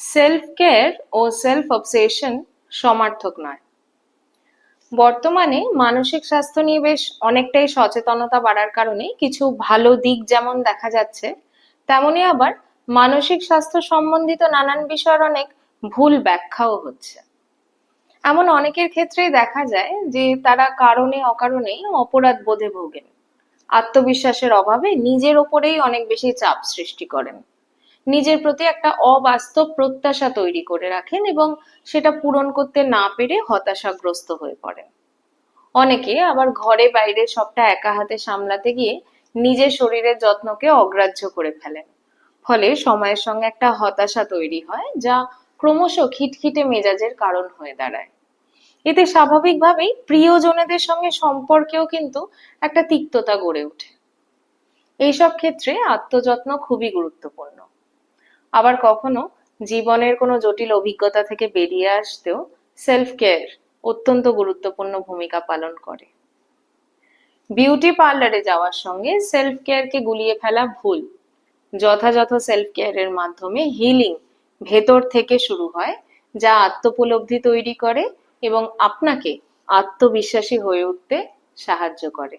Self care ও self obsession সমার্থক নয়। বর্তমানে মানসিক স্বাস্থ্য নিয়ে বেশ অনেকটাই সচেতনতা বাড়ার কারণে কিছু ভালো দিক যেমন দেখা যাচ্ছে, তেমনি আবার মানসিক স্বাস্থ্য সম্বন্ধিত নানান বিষয়ের অনেক ভুল ব্যাখ্যাও হচ্ছে। এমন অনেকের ক্ষেত্রেই দেখা যায় যে তারা কারণে অকারণেই অপরাধ বোধে ভোগেন। আত্মবিশ্বাসের অভাবে নিজের ওপরেই অনেক বেশি চাপ সৃষ্টি করেন। নিজের প্রতি একটা অবাস্তব প্রত্যাশা তৈরি করে রাখেন এবং সেটা পূরণ করতে না পেরে হতাশাগ্রস্ত হয়ে পড়েন। অনেকে আবার ঘরে বাইরে সবটা একা হাতে সামলাতে গিয়ে নিজের শরীরের যত্নকে অগ্রাহ্য করে ফেলেন। ফলে সময়ের সঙ্গে একটা হতাশা তৈরি হয় যা ক্রমশ খিটখিটে মেজাজের কারণ হয়ে দাঁড়ায়। এতে স্বাভাবিকভাবেই প্রিয়জনেদের সঙ্গে সম্পর্কেও কিন্তু একটা তিক্ততা গড়ে ওঠে। এইসব ক্ষেত্রে আত্মযত্ন খুবই গুরুত্বপূর্ণ। আবার কখনো জীবনের কোনো জটিল অভিজ্ঞতা থেকে বেরিয়ে আসতেও সেলফ কেয়ার অত্যন্ত গুরুত্বপূর্ণ ভূমিকা পালন করে। বিউটি পার্লারে যাওয়ার সঙ্গে সেলফ কেয়ারকে গুলিয়ে ফেলা ভুল। যথাযথ সেলফ কেয়ারের মাধ্যমে হিলিং ভেতর থেকে শুরু হয়, যা আত্মোপলব্ধি তৈরি করে এবং আপনাকে আত্মবিশ্বাসী হয়ে উঠতে সাহায্য করে।